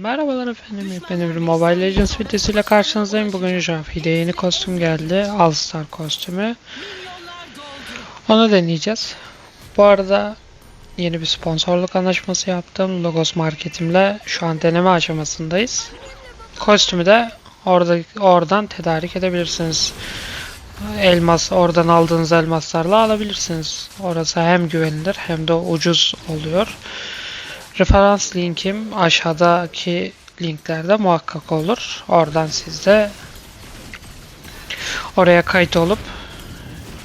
Merhabalar efendim, benim bir Mobile Legends videosuyla karşınızdayım. Bugün Jafi'de yeni kostüm geldi, All Star kostümü. Onu deneyeceğiz. Bu arada yeni bir sponsorluk anlaşması yaptım. Logos Marketim'le şu an deneme aşamasındayız. Kostümü de orada oradan tedarik edebilirsiniz. Elmas, oradan aldığınız elmaslarla alabilirsiniz. Orası hem güvenilir hem de ucuz oluyor. Referans linkim aşağıdaki linklerde muhakkak olur. Oradan siz de oraya kayıt olup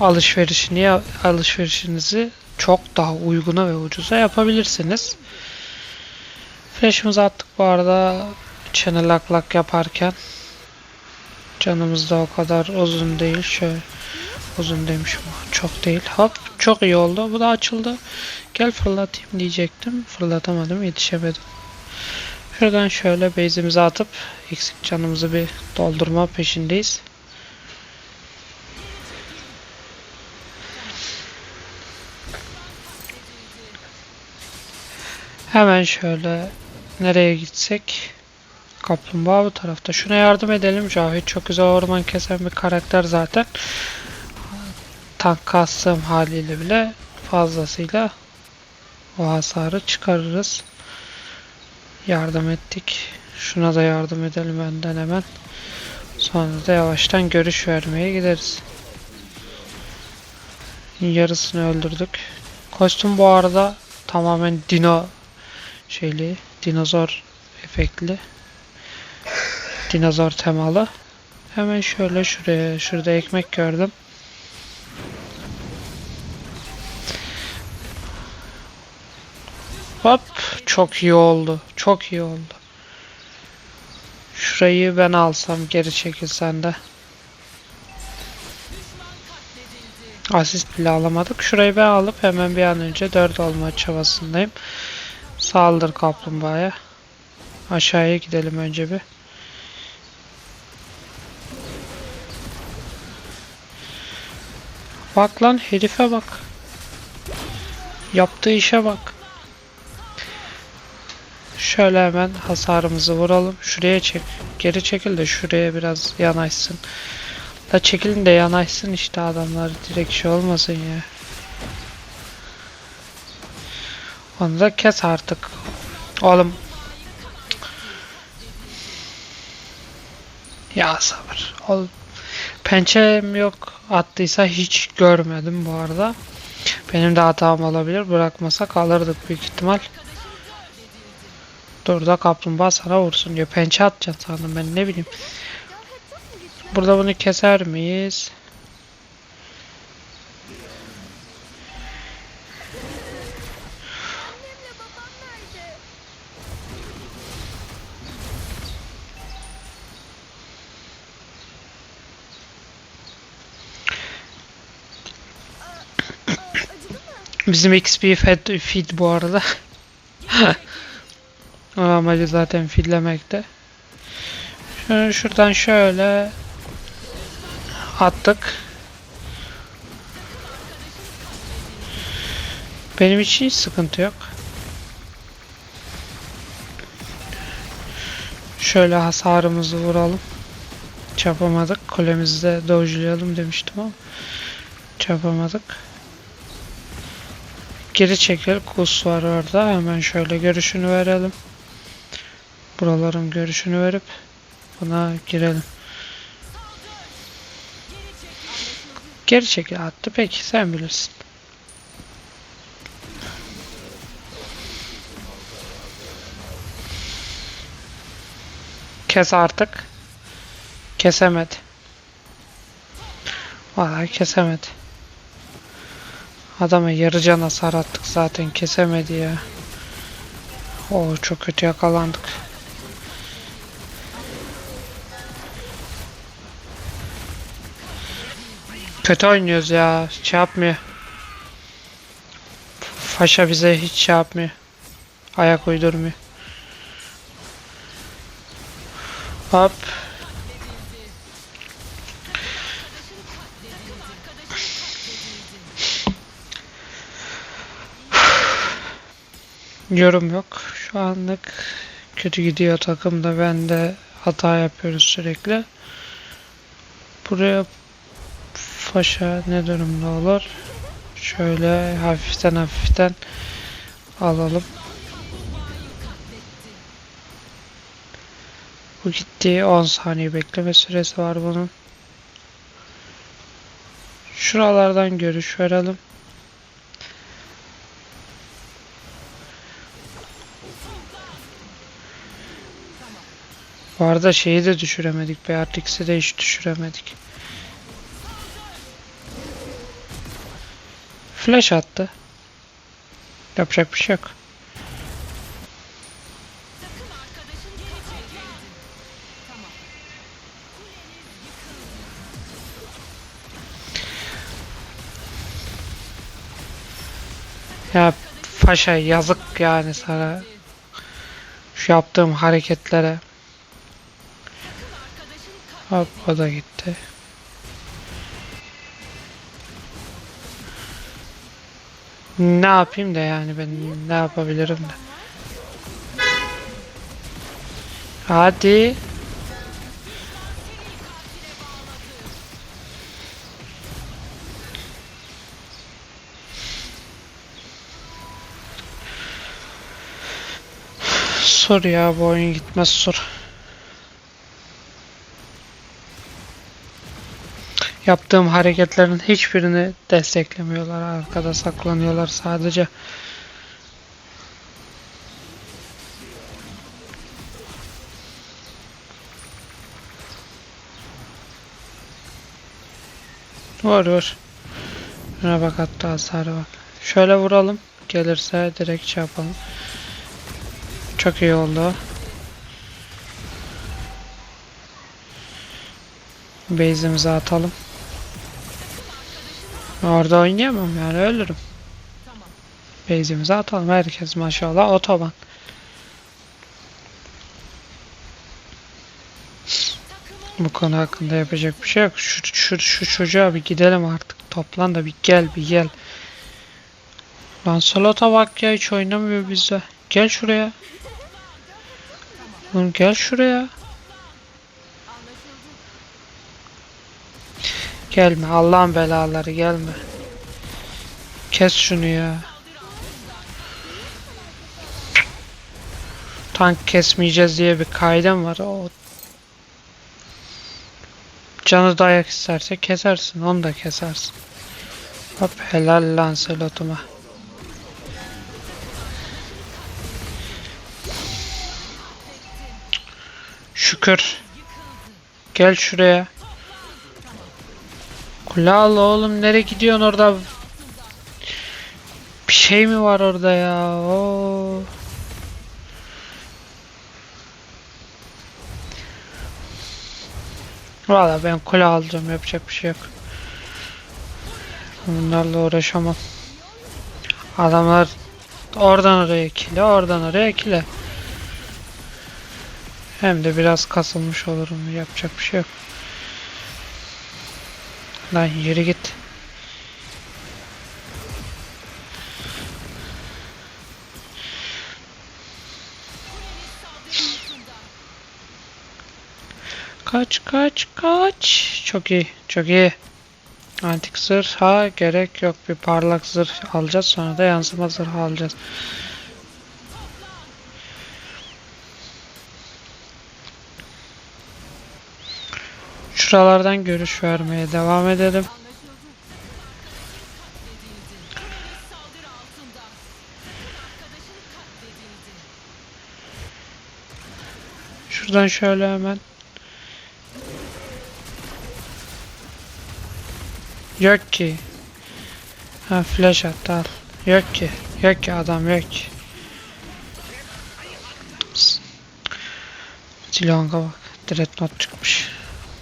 alışverişini alışverişinizi çok daha uyguna ve ucuza yapabilirsiniz. Flash'ımızı attık bu arada channel aklak yaparken canımız da o kadar uzun değil. Şöyle uzun demişim. Çok değil. Hop çok iyi oldu. Bu da açıldı. Gel fırlatayım diyecektim. Fırlatamadım. Yetişemedim. Şuradan şöyle base'imizi atıp eksik canımızı bir doldurma peşindeyiz. Hemen şöyle nereye gitsek Kaplumbağa bu tarafta. Şuna yardım edelim. Cahit çok güzel orman kesen bir karakter zaten. Tank kastığım haliyle bile fazlasıyla o hasarı çıkarırız. Yardım ettik. Şuna da yardım edelim önden hemen. Sonra da yavaştan görüş vermeye gideriz. Yarısını öldürdük. Kostüm bu arada tamamen dino şeyli, dinozor efektli. Dinozor temalı. Hemen şöyle şuraya, şurada ekmek gördüm. Hop, çok iyi oldu. Çok iyi oldu. Şurayı ben alsam geri çekilsen de. Asist bile alamadık. Şurayı ben alıp hemen bir an önce 4 olma çabasındayım. Saldır kaplumbağaya. Aşağıya gidelim önce bir. Bak lan herife bak. Yaptığı işe bak. Şöyle hemen hasarımızı vuralım. Şuraya çek. Geri çekil de şuraya biraz yanaşsın. Da çekilin de yanaşsın işte adamlar direkt şey olmasın ya. Onu da kes artık. Oğlum. Ya sabır. Oğlum. Pençem yok attıysa hiç görmedim bu arada. Benim de hatam olabilir. Bırakmasak alırdık büyük ihtimal. Dur da kaplumbağa sana vursun diyor. Pençe atacaksın sandım ben ne bileyim. Burada bunu keser miyiz? Bizim XP feed, feed bu arada. Amacı zaten fillemekte. Şunu şuradan şöyle attık. Benim için hiç sıkıntı yok. Şöyle hasarımızı vuralım. Çapamadık. Kulemizi de dojlayalım demiştim ama çapamadık. Geri çekil. Kus var orada. Hemen şöyle görüşünü verelim. Buraların görüşünü verip buna girelim. Geri çekil attı. Peki sen bilirsin. Kes artık. Kesemedi. Vallahi kesemedi. Adama yarı can hasar attık zaten kesemedi ya. Oo çok kötü yakalandık. Kötü oynuyoruz ya. Şey yapmıyor. Faşa bize hiç şey yapmıyor. Ayak uydurmuyor. Hop. Yorum yok. Şu anlık kötü gidiyor takımda. Ben de hata yapıyoruz sürekli. Buraya Faşa ne durumda olur? Şöyle hafiften hafiften alalım. Bu gitti. 10 saniye bekleme süresi var bunun. Şuralardan görüş verelim. Bu arada şeyi de düşüremedik. Beatrix'i de hiç düşüremedik. Flash attı. Yapacak bir şey yok. Ya Paşa yazık yani sana. Şu yaptığım hareketlere. Hop o da gitti. Ne yapayım da yani ben ne yapabilirim de. Hadi. Sor ya bu oyun gitmez sor. Yaptığım hareketlerin hiçbirini desteklemiyorlar. Arkada saklanıyorlar sadece. Var var. Şuna bak hatta hasara bak. Şöyle vuralım. Gelirse direkt şey. Çok iyi oldu. Base'imizi atalım. Orada oynayamam yani ölürüm. Base'imizi atalım. Herkes maşallah otoban. Bu konu hakkında yapacak bir şey yok. Şu, şu, şu çocuğa bir gidelim artık. Toplan da bir gel bir gel. Lancelot'a bak ya hiç oynamıyor bizde. Gel şuraya. Oğlum gel şuraya. Gelme Allah'ın belaları gelme. Kes şunu ya. Tank kesmeyeceğiz diye bir kaidem var. O canı dayak isterse kesersin. Onu da kesersin. Hop helal Lancelot'uma. Şükür. Gel şuraya. Kule al oğlum nereye gidiyorsun orada? Bir şey mi var orada ya? Oo. Valla ben kule alacağım yapacak bir şey yok. Bunlarla uğraşamam. Adamlar oradan oraya kile, oradan oraya kile. Hem de biraz kasılmış olurum. Yapacak bir şey yok. Lan yürü git. Kaç kaç kaç. Çok iyi çok iyi. Antik zırha gerek yok. Bir parlak zırh alacağız. Sonra da yansıma zırh alacağız. Şuralardan görüş vermeye devam edelim. Şuradan şöyle hemen. Yok ki. Ha flash attı al. Yok ki. Yok ki adam yok ki. Silahına bak. Dreadnought çıkmış.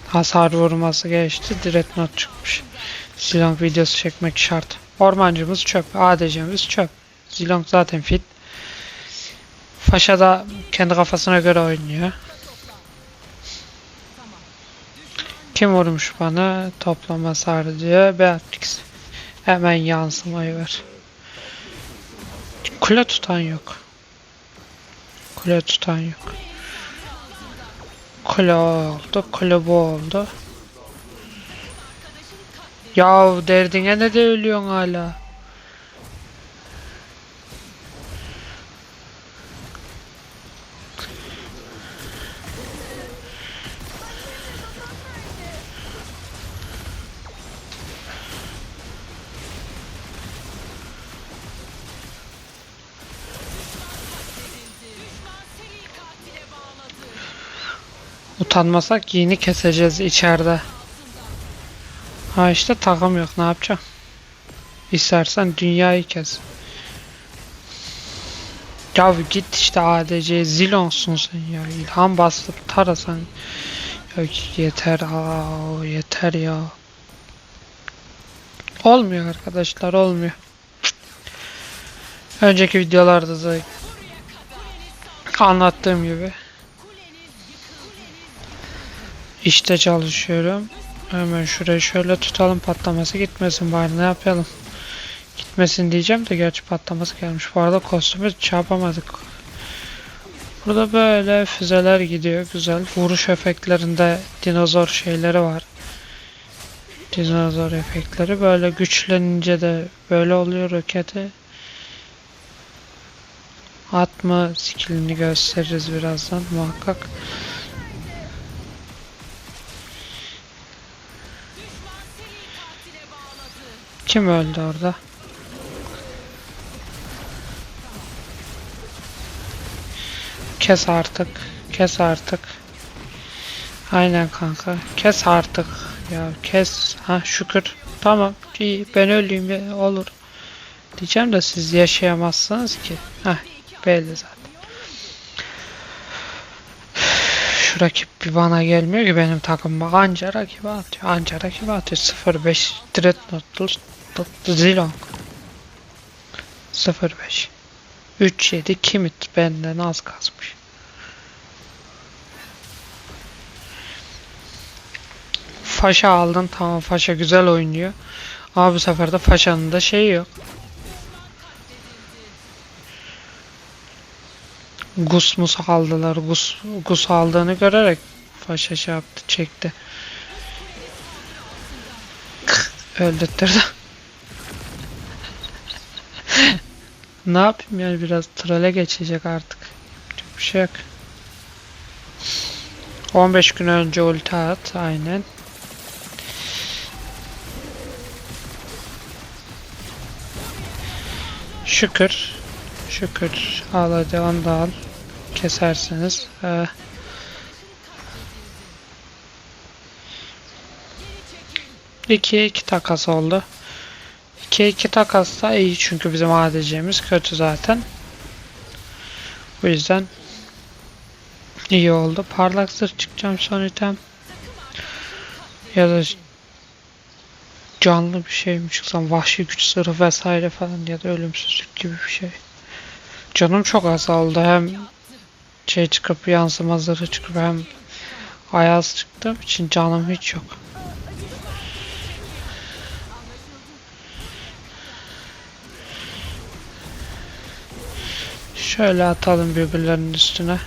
Hasar vurması geçti. Dreadnought çıkmış. Zilong videosu çekmek şart. Ormancımız çöp. ADC'miz çöp. Zilong zaten fit. Faşa da kendi kafasına göre oynuyor. Kim vurmuş bana? Toplama sarı diyor. Beatrix. Hemen yansımayı ver. Kule tutan yok. Kule tutan yok. Kule o oldu. Kule bu oldu. Ya derdine ne de ölüyorsun hala. Utanmasak yeni keseceğiz içeride. Ha işte takım yok ne yapacağım? İstersen dünyayı kes. Ya git işte ADC zilonsun sen ya. İlham bastıp tarasan. Ya yeter aa, yeter ya. Olmuyor arkadaşlar olmuyor. Önceki videolarda da anlattığım gibi işte çalışıyorum. Hemen şurayı şöyle tutalım patlaması gitmesin bari ne yapalım. Gitmesin diyeceğim de gerçi patlaması gelmiş. Bu arada kostümü çarpamadık. Burada böyle füzeler gidiyor güzel. Vuruş efektlerinde dinozor şeyleri var. Dinozor efektleri böyle güçlenince de böyle oluyor roketi. Atma skillini gösteririz birazdan muhakkak. Kim öldü orada? Kes artık. Kes artık. Aynen kanka. Kes artık. Ya kes. Ha şükür. Tamam. İyi. Ben öleyim. ya, Olur. Diyeceğim de siz yaşayamazsınız ki. Heh. Belli zaten. Şu rakip bir bana gelmiyor ki benim takımıma. Anca rakibe atıyor. Anca rakibe atıyor. 05 Dreadnought Zilong 05 37 Kimit benden az kazmış. Faşa aldın tamam Faşa güzel oynuyor. Ama bu sefer de Faşa'nın da şeyi yok. Gus mus aldılar. Gus, Gus aldığını görerek Faşa şey yaptı çekti. Öldürttürdü. Ne yapayım yani biraz trole geçecek artık. Çok bir şey yok. 15 gün önce ulti at aynen. Şükür. Şükür. Al hadi onu da al. Kesersiniz. Ee, iki iki takas oldu. 2-2 takas da iyi çünkü bizim ADC'miz kötü zaten. Bu yüzden iyi oldu. Parlak zırh çıkacağım son item. Ya da canlı bir şey mi çıksam vahşi güç zırhı vesaire falan ya da ölümsüzlük gibi bir şey. Canım çok azaldı hem şey çıkıp yansıma zırhı çıkıp hem ayaz çıktığım için canım hiç yok. Şöyle atalım birbirlerinin üstüne.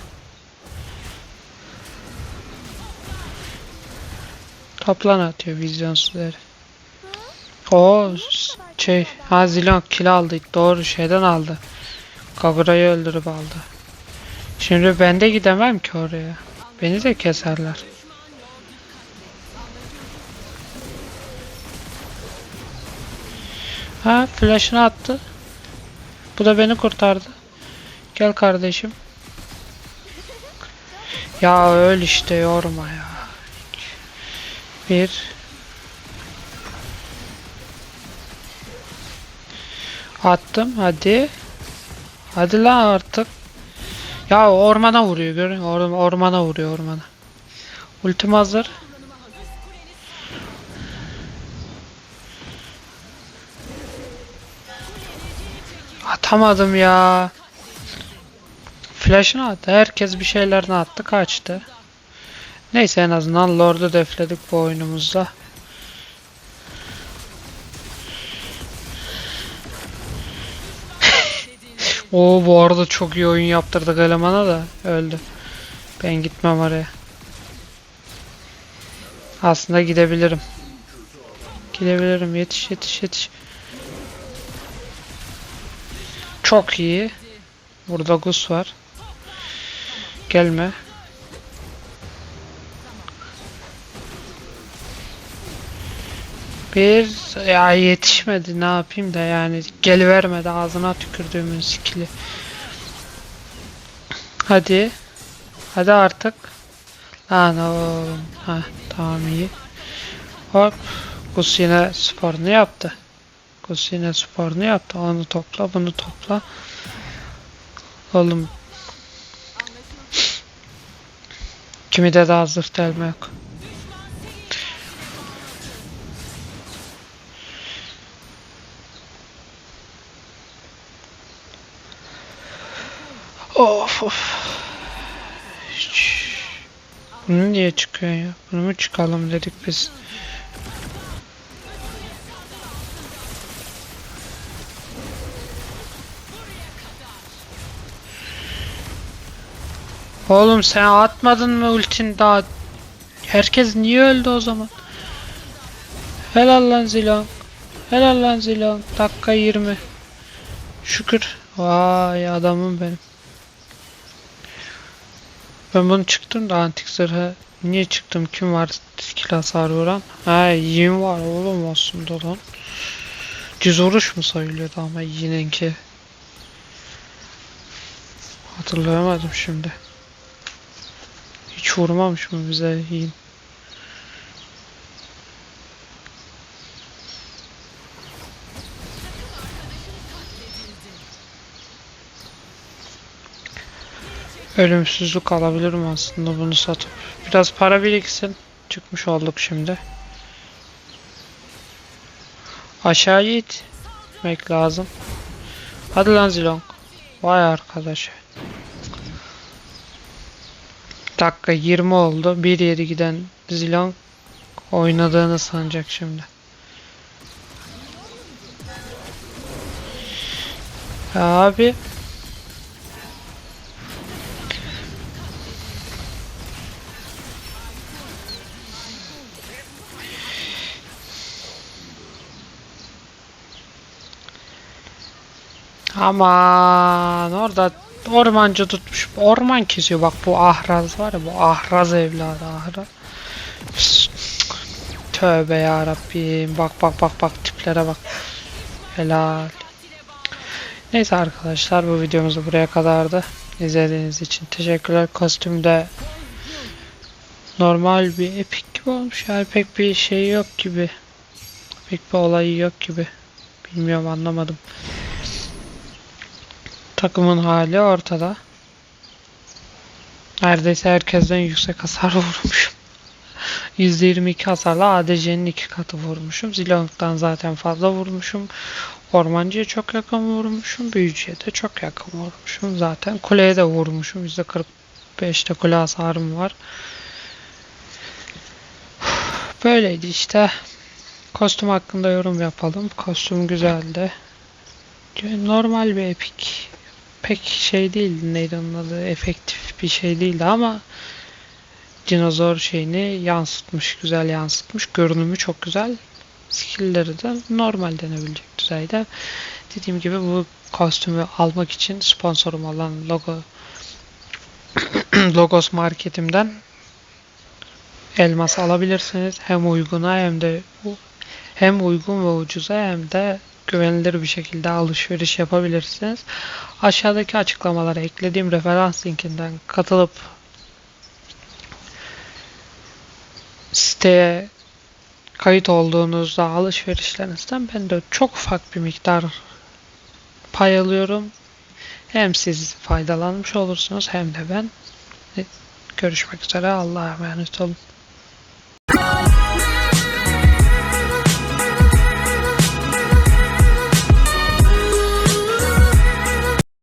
Toplan atıyor vizyonsuzları. O şey ha Zilon kill aldı. Doğru şeyden aldı. Kagura'yı öldürüp aldı. Şimdi ben de gidemem ki oraya. Beni de keserler. Ha flash'ını attı. Bu da beni kurtardı. Gel kardeşim. Ya öl işte yorma ya. Bir. Attım hadi. Hadi lan artık. Ya ormana vuruyor görün. Or ormana vuruyor ormana. Ultim hazır. Atamadım ya. Flash'ını attı. Herkes bir şeylerini attı. Kaçtı. Neyse en azından Lord'u defledik bu oyunumuzda. Oo bu arada çok iyi oyun yaptırdık elemana da öldü. Ben gitmem oraya. Aslında gidebilirim. Gidebilirim. Yetiş yetiş yetiş. Çok iyi. Burada Gus var. Gelme. Bir ya yetişmedi ne yapayım da yani gelivermedi ağzına tükürdüğümün skili. Hadi. Hadi artık. Lan oğlum. Ha tamam iyi. Hop. Gus yine sporunu yaptı. Gus yine sporunu yaptı. Onu topla bunu topla. Oğlum. Kimi de daha zırh delme. Of of. Bunu niye çıkıyor ya? Bunu mu çıkalım dedik biz. Oğlum sen atmadın mı ultin daha? Herkes niye öldü o zaman? Helal lan Zilong. Helal lan Zilong. Dakika 20. Şükür. Vay adamım benim. Ben bunu çıktım da antik zırha niye çıktım? Kim var skill hasarı vuran? Ha Yin var oğlum aslında lan. Düz vuruş mu sayılıyordu ama Yin'inki? Hatırlayamadım şimdi. Hiç vurmamış mı bize Yin? Ölümsüzlük alabilirim aslında bunu satıp. Biraz para biriksin. Çıkmış olduk şimdi. Aşağı it. Gitmek lazım. Hadi lan Zilong. Vay arkadaş. Dakika 20 oldu. 1-7 giden Zilong oynadığını sanacak şimdi. Abi Aman orada ormancı tutmuş. Orman kesiyor bak bu ahraz var ya bu ahraz evladı ahraz. Tövbe ya Rabbim. Bak bak bak bak tiplere bak. Helal. Neyse arkadaşlar bu videomuz buraya kadardı. İzlediğiniz için teşekkürler. Kostümde normal bir epik gibi olmuş. Yani pek bir şey yok gibi. Pek bir olayı yok gibi. Bilmiyorum anlamadım. Takımın hali ortada. Neredeyse herkesten yüksek hasar vurmuşum. %22 hasarla ADC'nin iki katı vurmuşum. Zilong'dan zaten fazla vurmuşum. Ormancıya çok yakın vurmuşum. Büyücüye de çok yakın vurmuşum. Zaten kuleye de vurmuşum. %45'te kule hasarım var. Böyleydi işte. Kostüm hakkında yorum yapalım. Kostüm güzeldi. Normal bir epik pek şey değildi neydi onun adı? Efektif bir şey değildi ama dinozor şeyini yansıtmış güzel yansıtmış. Görünümü çok güzel. Skillleri de normal denebilecek düzeyde. Dediğim gibi bu kostümü almak için sponsorum olan logo Logos marketimden elmas alabilirsiniz. Hem uyguna hem de hem uygun ve ucuza hem de güvenilir bir şekilde alışveriş yapabilirsiniz. Aşağıdaki açıklamalara eklediğim referans linkinden katılıp siteye kayıt olduğunuzda alışverişlerinizden ben de çok ufak bir miktar pay alıyorum. Hem siz faydalanmış olursunuz hem de ben. Görüşmek üzere. Allah'a emanet olun.